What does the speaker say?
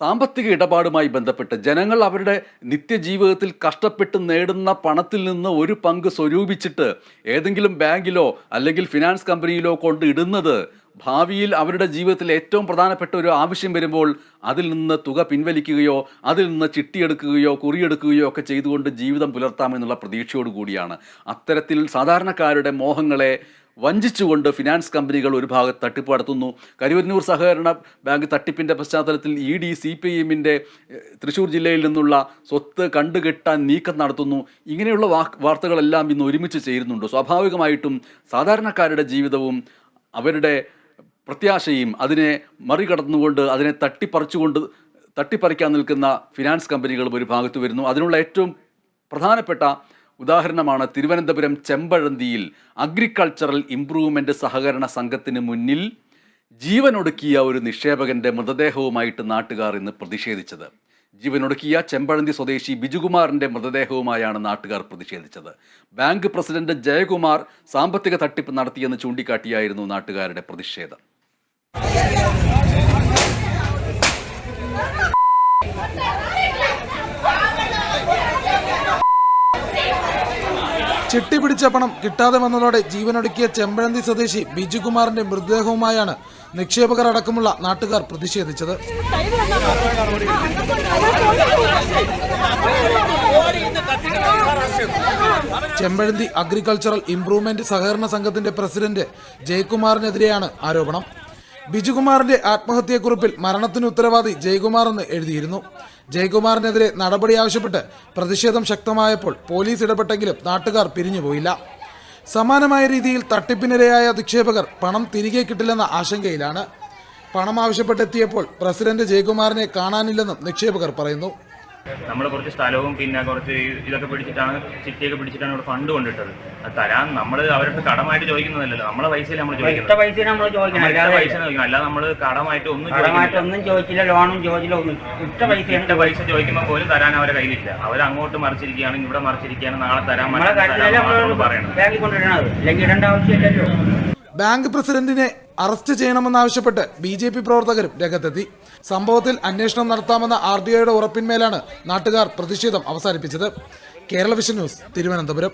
സാമ്പത്തിക ഇടപാടുമായി ബന്ധപ്പെട്ട് ജനങ്ങൾ അവരുടെ നിത്യജീവിതത്തിൽ കഷ്ടപ്പെട്ട് നേടുന്ന പണത്തിൽ നിന്ന് ഒരു പങ്ക് സ്വരൂപിച്ചിട്ട് ഏതെങ്കിലും ബാങ്കിലോ അല്ലെങ്കിൽ ഫിനാൻസ് കമ്പനിയിലോ കൊണ്ട് ഇടുന്നത് ഭാവിയിൽ അവരുടെ ജീവിതത്തിൽ ഏറ്റവും പ്രധാനപ്പെട്ട ഒരു ആവശ്യം വരുമ്പോൾ അതിൽ നിന്ന് തുക പിൻവലിക്കുകയോ അതിൽ നിന്ന് ചിട്ടിയെടുക്കുകയോ കുറിയെടുക്കുകയോ ഒക്കെ ചെയ്തുകൊണ്ട് ജീവിതം പുലർത്താമെന്നുള്ള പ്രതീക്ഷയോടുകൂടിയാണ്. അത്തരത്തിൽ സാധാരണക്കാരുടെ മോഹങ്ങളെ വഞ്ചിച്ചുകൊണ്ട് ഫിനാൻസ് കമ്പനികൾ ഒരു ഭാഗത്ത് തട്ടിപ്പ് നടത്തുന്നു. കരുവന്നൂർ സഹകരണ ബാങ്ക് തട്ടിപ്പിന്റെ പശ്ചാത്തലത്തിൽ ഇ ഡി സി പി എമ്മിന്റെ തൃശ്ശൂർ ജില്ലയിൽ നിന്നുള്ള സ്വത്ത് കണ്ടുകെട്ടാൻ നീക്കം നടത്തുന്നു. ഇങ്ങനെയുള്ള വാർത്തകളെല്ലാം ഇന്ന് ഒരുമിച്ച് ചേരുന്നുണ്ട്. സ്വാഭാവികമായിട്ടും സാധാരണക്കാരുടെ ജീവിതവും അവരുടെ പ്രത്യാശയും അതിനെ മറികടന്നുകൊണ്ട് അതിനെ തട്ടിപ്പറിച്ചുകൊണ്ട് തട്ടിപ്പറിക്കാൻ നിൽക്കുന്ന ഫിനാൻസ് കമ്പനികളും ഒരു ഭാഗത്ത് വരുന്നു. അതിനുള്ള ഏറ്റവും പ്രധാനപ്പെട്ട ഉദാഹരണമാണ് തിരുവനന്തപുരം ചെമ്പഴന്തിയിൽ അഗ്രികൾച്ചറൽ ഇംപ്രൂവ്മെന്റ് സഹകരണ സംഘത്തിന് മുന്നിൽ ജീവനൊടുക്കിയ ഒരു നിക്ഷേപകന്റെ മൃതദേഹവുമായിട്ട് നാട്ടുകാർ ഇന്ന് പ്രതിഷേധിച്ചത്. ജീവനൊടുക്കിയ ചെമ്പഴന്തി സ്വദേശി ബിജുകുമാറിന്റെ മൃതദേഹവുമായാണ് നാട്ടുകാർ പ്രതിഷേധിച്ചത്. ബാങ്ക് പ്രസിഡന്റ് ജയകുമാർ സാമ്പത്തിക തട്ടിപ്പ് നടത്തിയെന്ന് ചൂണ്ടിക്കാട്ടിയായിരുന്നു നാട്ടുകാരുടെ പ്രതിഷേധം. ചിട്ടി പിടിച്ച പണം കിട്ടാതെ വന്നതോടെ ജീവനൊടുക്കിയ ചെമ്പഴന്തി സ്വദേശി ബിജുകുമാറിന്റെ മൃതദേഹവുമായാണ് നിക്ഷേപകർ അടക്കമുള്ള നാട്ടുകാർ പ്രതിഷേധിച്ചത്. ചെമ്പഴന്തി അഗ്രികൾച്ചറൽ ഇംപ്രൂവ്മെന്റ് സഹകരണ സംഘത്തിന്റെ പ്രസിഡന്റ് ജയകുമാറിനെതിരെയാണ് ആരോപണം. ബിജുകുമാറിന്റെ ആത്മഹത്യക്കുറിപ്പിൽ മരണത്തിന് ഉത്തരവാദി ജയകുമാർ എന്ന് എഴുതിയിരുന്നു. ജയകുമാറിനെതിരെ നടപടി ആവശ്യപ്പെട്ട് പ്രതിഷേധം ശക്തമായപ്പോൾ പോലീസ് ഇടപെട്ടെങ്കിലും നാട്ടുകാർ പിരിഞ്ഞുപോയില്ല. സമാനമായ രീതിയിൽ തട്ടിപ്പിനിരയായ നിക്ഷേപകർ പണം തിരികെ കിട്ടില്ലെന്ന ആശങ്കയിലാണ്. പണം ആവശ്യപ്പെട്ടെത്തിയപ്പോൾ പ്രസിഡന്റ് ജയകുമാറിനെ കാണാനില്ലെന്നും നിക്ഷേപകർ പറയുന്നു. നമ്മൾ കുറച്ച് സ്ഥലവും പിന്നെ കുറച്ച് ഇതൊക്കെ പിടിച്ചിട്ടാണ് ചിട്ടിയൊക്കെ പിടിച്ചിട്ടാണ് ഇവിടെ ഫണ്ട് കൊണ്ടിട്ടത്. അത് തരാൻ നമ്മൾ അവരുടെ കടമായിട്ട് ചോദിക്കുന്നതല്ലല്ലോ. നമ്മളെ പൈസയിൽ നമ്മൾ ചോദിക്കുന്നത്? പൈസ നമ്മൾ ചോദിക്കണം ഇട്ട പൈസ അല്ലാതെ നമ്മൾ കടമായിട്ട് ഒന്നും കടമായിട്ട് ഒന്നും ചോദിച്ചില്ല ലോണും ചോദിച്ചില്ല ഒന്നും ഇട്ട ഇട്ട പൈസ ചോദിക്കുമ്പോൾ പോലും തരാൻ അവരെ കയ്യിലില്ല. അവർ അങ്ങോട്ട് മറിച്ചിരിക്കുകയാണ് ഇവിടെ മറിച്ചിരിക്കുകയാണ് നാളെ തരാൻ ബാങ്കിൽ കൊണ്ടിടണത് അല്ലെങ്കിൽ ഇടേണ്ട ആവശ്യമില്ലല്ലോ. ബാങ്ക് പ്രസിഡന്റിനെ അറസ്റ്റ് ചെയ്യണമെന്നാവശ്യപ്പെട്ട് ബി ജെ പി പ്രവർത്തകരും രംഗത്തെത്തി. സംഭവത്തിൽ അന്വേഷണം നടത്താമെന്ന ആർ ഡി ഐയുടെ ഉറപ്പിന്മേലാണ് നാട്ടുകാർ പ്രതിഷേധം അവസാനിപ്പിച്ചത്. Kerala vision news Thiruvananthapuram.